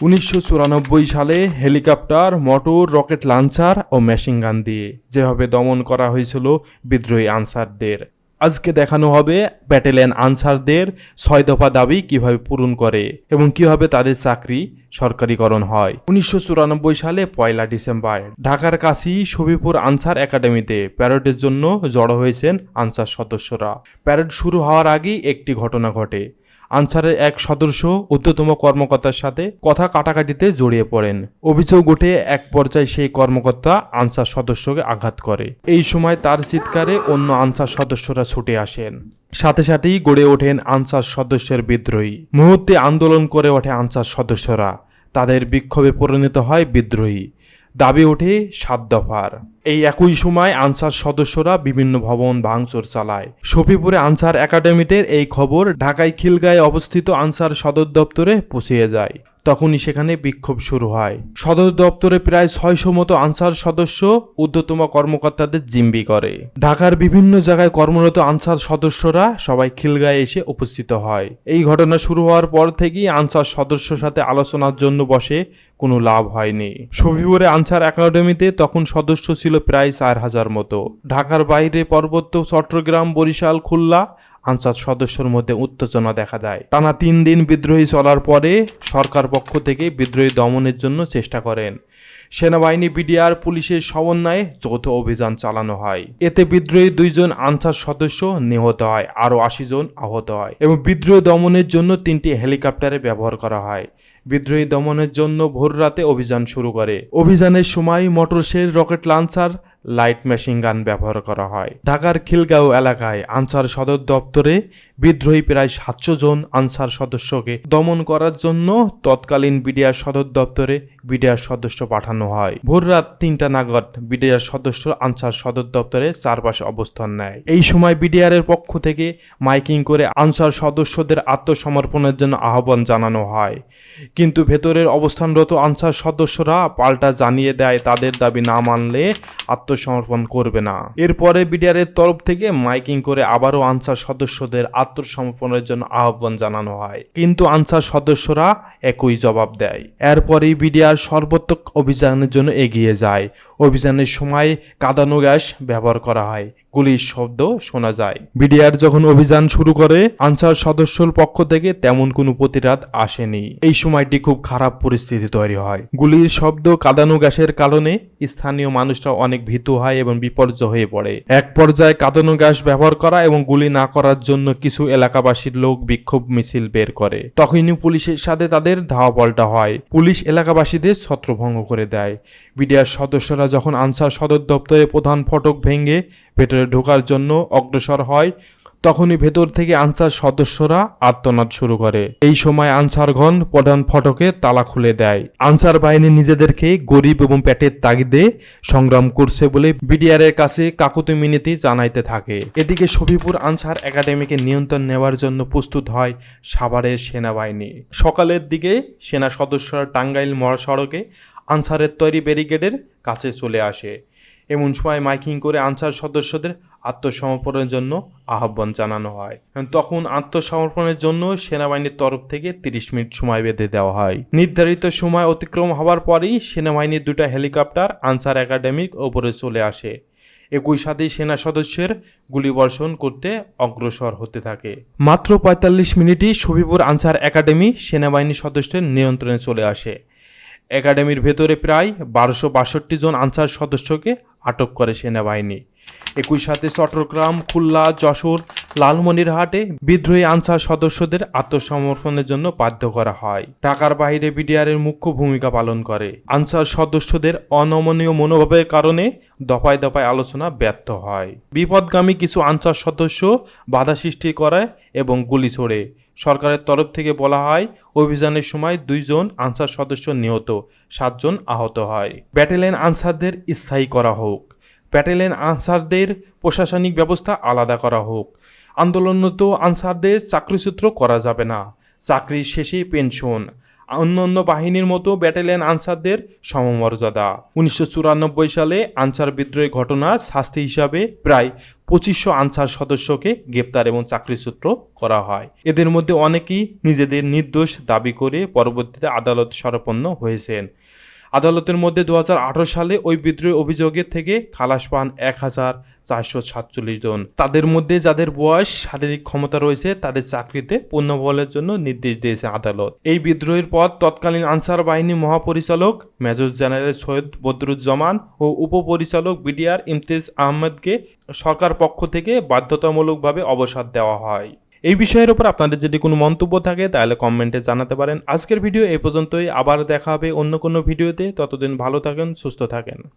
উনিশশো চুরানব্বই সালে হেলিকপ্টার, মোটর, রকেট লাঞ্চার ও মেশিন গান দিয়ে যেভাবে দমন করা হয়েছিল বিদ্রোহী আনসারদের। আজকে দেখানো হবে ব্যাটেলিয়ান আনসারদের ছয় দফা দাবি কীভাবে পূরণ করে এবং কীভাবে তাদের চাকরি সরকারিকরণ হয়। উনিশশো চুরানব্বই সালে পয়লা ডিসেম্বর, ঢাকার কাছি শফিপুর আনসার একাডেমিতে প্যারেডের জন্য জড়ো হয়েছেন আনসার সদস্যরা। প্যারেড শুরু হওয়ার আগেই একটি ঘটনা ঘটে। আনসারের এক সদস্য ঊর্ধ্বতম কর্মকর্তার সাথে কথা কাটাকাটিতে জড়িয়ে পড়েন। অভিযোগ উঠে এক পর্যায়ে সেই কর্মকর্তা আনসার সদস্যকে আঘাত করে। এই সময় তার চিৎকারে অন্য আনসার সদস্যরা ছুটে আসেন। সাথে সাথেই গড়ে ওঠেন আনসার সদস্যের বিদ্রোহী। মুহূর্তে আন্দোলন করে ওঠে আনসার সদস্যরা। তাদের বিক্ষোভে পরিণত হয় বিদ্রোহী। দাবি ওঠে সাত দফার। এই একই সময় আনসার সদস্যরা বিভিন্ন ভবন ভাঙচুর চালায়। সফিপুরে আনসার একাডেমিতে এই খবর ঢাকায় খিলগায় অবস্থিত আনসার সদর দপ্তরে পৌঁছিয়ে যায়। তখনই সেখানে বিক্ষোভ শুরু হয়। সদর দপ্তরে প্রায় ছয়শো মতো আনসার সদস্য ঊর্ধ্বতম কর্মকর্তাদের জিম্বি করে। ঢাকার বিভিন্ন জায়গায় কর্মরত আনসার সদস্যরা সবাই খিলগাঁয়ে এসে উপস্থিত হয়। এই ঘটনা শুরু হওয়ার পর থেকেই আনসার সদস্যর সাথে আলোচনার জন্য বসে কোনো লাভ হয়নি। শফিপুরে আনসার একাডেমিতে তখন সদস্য ছিল প্রায় চার হাজার মতো। ঢাকার বাইরে পার্বত্য চট্টগ্রাম, বরিশাল, খুলনা আনসার সদস্যর মধ্যে উত্তেজনা দেখা দেয়। টানা তিন দিন বিদ্রোহী চলার পরে সরকার পক্ষ থেকে বিদ্রোহী দমনের জন্য চেষ্টা করেন। সেনাবাহিনী, বিডিআর, পুলিশের সমন্বয়ে যৌথ অভিযান চালানো হয়। এতে বিদ্রোহী দুইজন আনসার সদস্য নিহত হয়, আরও আশি জন আহত হয় এবং বিদ্রোহী দমনের জন্য তিনটি হেলিকপ্টারে ব্যবহার করা হয়। বিদ্রোহী দমনের জন্য ভোররাতে অভিযান শুরু করে। অভিযানের সময় মোটরসের rocket launcher light machine gun ব্যবহার করা হয়। ঢাকার খিলগাঁও এলাকায় আনসার সদর দপ্তরে বিদ্রোহী প্রায় সাতশো জন আনসার সদস্যকে দমন করার জন্য তৎকালীন বিডিআর সদর দপ্তরে বিডিআর সদস্য পাঠানো হয়। ভোররাত তিনটা নাগাদ বিডিআর সদস্য আনসার সদর দপ্তরে চারপাশে অবস্থান নেয়। এই সময় বিডিআর এর পক্ষ থেকে মাইকিং করে আনসার সদস্যদের আত্মসমর্পণের জন্য আহ্বান জানানো হয়। কিন্তু ভেতরের অবস্থানরত আনসার সদস্যরা পাল্টা জানিয়ে দেয়, তাদের দাবি না মানলে আত্মসমর্পণ করবে না। এরপরে বিডিআরের তরফ থেকে মাইকিং করে আবারও আনসার সদস্যদের আত্মসমর্পণের জন্য আহ্বান জানানো হয়। কিন্তু আনসার সদস্যরা একই জবাব দেয়। এরপরেই বিডিআর সর্বাত্মক অভিযানের জন্য এগিয়ে যায়। অভিযানের সময় কাঁদানো গ্যাস ব্যবহার করা হয়। গুলির শব্দ শোনা যায়। বিডিআর যখন অভিযান শুরু করে, আনসার সদস্যর পক্ষ থেকে তেমন কোনো প্রতিরাত আসেনি। এই সময়টি খুব খারাপ পরিস্থিতি তৈরি হয়। গুলির শব্দ কাঁদানো গ্যাসের কারণে স্থানীয় মানুষরা অনেক ভীত হয় এবং বিপর্যয় হয়ে পড়ে। এক পর্যায়ে কাদানো গ্যাস ব্যবহার করা এবং গুলি না করার জন্য কিছু এলাকাবাসীর লোক বিক্ষোভ মিছিল বের করে। তখনই পুলিশের সাথে তাদের ধাওয়া পাল্টা হয়। পুলিশ এলাকাবাসীদের ছত্রভঙ্গ করে দেয়। বিডিআর সদস্যরা যখন আনসার সদর দপ্তরে প্রধান ফটক ভেঙে ভেতরে ঢোকার জন্য অগ্রসর হয়, তখনই ভেতর থেকে আনসার সদস্যরা আত্মনাদ শুরু করে। এই সময় আনসারগণ প্রধান ফটকে তালা খুলে দেয়। আনসার বাহিনী নিজেদেরকে গরিব এবং পেটের তাগিদে সংগ্রাম করছে বলে বিডিআর এর কাছে কাকুতি মিনতি জানাইতে থাকে। এদিকে শফিপুর আনসার একাডেমিকে নিয়ন্ত্রণ নেওয়ার জন্য প্রস্তুত হয় সাভারের সেনাবাহিনী। সকালের দিকে সেনা সদস্যরা টাঙ্গাইল মহাসড়কে আনসারের তৈরি ব্যারিকেডের কাছে চলে আসে। এমন সময় মাইকিং করে আনসার সদস্যদের আত্মসমর্পণের জন্য আহ্বান জানানো হয়। তখন আত্মসমর্পণের জন্য সেনাবাহিনীর তরফ থেকে তিরিশ মিনিট সময় বেঁধে দেওয়া হয়। নির্ধারিত সময় অতিক্রম হওয়ার পরেই সেনাবাহিনীর দুটা হেলিকপ্টার আনসার একাডেমিক ওপরে চলে আসে। একই সাথে সেনা সদস্যের গুলিবর্ষণ করতে অগ্রসর হতে থাকে। মাত্র পঁয়তাল্লিশ মিনিটই শফিপুর আনসার একাডেমি সেনাবাহিনী সদস্যের নিয়ন্ত্রণে চলে আসে। একাডেমির ভেতরে প্রায় বারোশো বাষট্টি জন আনসার সদস্যকে আটক করে সেনাবাহিনী। একই সাথে চট্টগ্রাম, খুলনা, যশোর, লালমনিরহাটে বিদ্রোহী আনসার সদস্যদের আত্মসমর্পণের জন্য বাধ্য করা হয়। ঢাকার বাইরে বিডিআর এর মুখ্য ভূমিকা পালন করে। আনসার সদস্যদের অনমনীয় মনোভাবের কারণে দফায় দফায় আলোচনা ব্যর্থ হয়। বিপদগামী কিছু আনসার সদস্য বাধা সৃষ্টি করে এবং গুলি ছোড়ে। সরকারের তরফ থেকে বলা হয়, অভিযানের সময় দুইজন আনসার সদস্য নিহত, সাতজন আহত হয়। ব্যাটালিয়ন আনসারদের স্থায়ী করা হোক। ব্যাটালিয়ন আনসারদের প্রশাসনিক ব্যবস্থা আলাদা করা হোক। আন্দোলনরত আনসারদের চাকরিসূত্র করা যাবে না। চাকরির শেষেই পেনশন। অন্য অন্য বাহিনীর মতো ব্যাটালিয়ন আনসারদের সমমর্যাদা। উনিশশো চুরানব্বই সালে আনসার বিদ্রোহের ঘটনা শাস্তি হিসাবে প্রায় পঁচিশশো আনসার সদস্যকে গ্রেপ্তার এবং চাকরিচ্যুত করা হয়। এদের মধ্যে অনেকেই নিজেদের নির্দোষ দাবি করে পরবর্তীতে আদালত সরপন্ন হয়েছেন। আদালতের মধ্যে দু হাজার আঠারো সালে ওই বিদ্রোহী অভিযোগের থেকে খালাস পান এক হাজার চারশো সাতচল্লিশ জন। তাদের মধ্যে যাদের বয়স, শারীরিক ক্ষমতা রয়েছে, তাদের চাকরিতে পুনর্বলের জন্য নির্দেশ দিয়েছে আদালত। এই বিদ্রোহের পর তৎকালীন আনসার বাহিনী মহাপরিচালক মেজর জেনারেল সৈয়দ বদরুজ্জামান ও উপপরিচালক বিডিআর ইমতেজ আহমেদকে সরকার পক্ষ থেকে বাধ্যতামূলকভাবে অবসাদ দেওয়া হয়। এই বিষয়ের উপর আপনাদের যদি কোনো মন্তব্য থাকে, তাহলে কমেন্টে জানাতে পারেন। আজকের ভিডিও এই পর্যন্তই। আবার দেখা হবে অন্য কোনো ভিডিওতে। ততদিন ভালো থাকেন, সুস্থ থাকেন।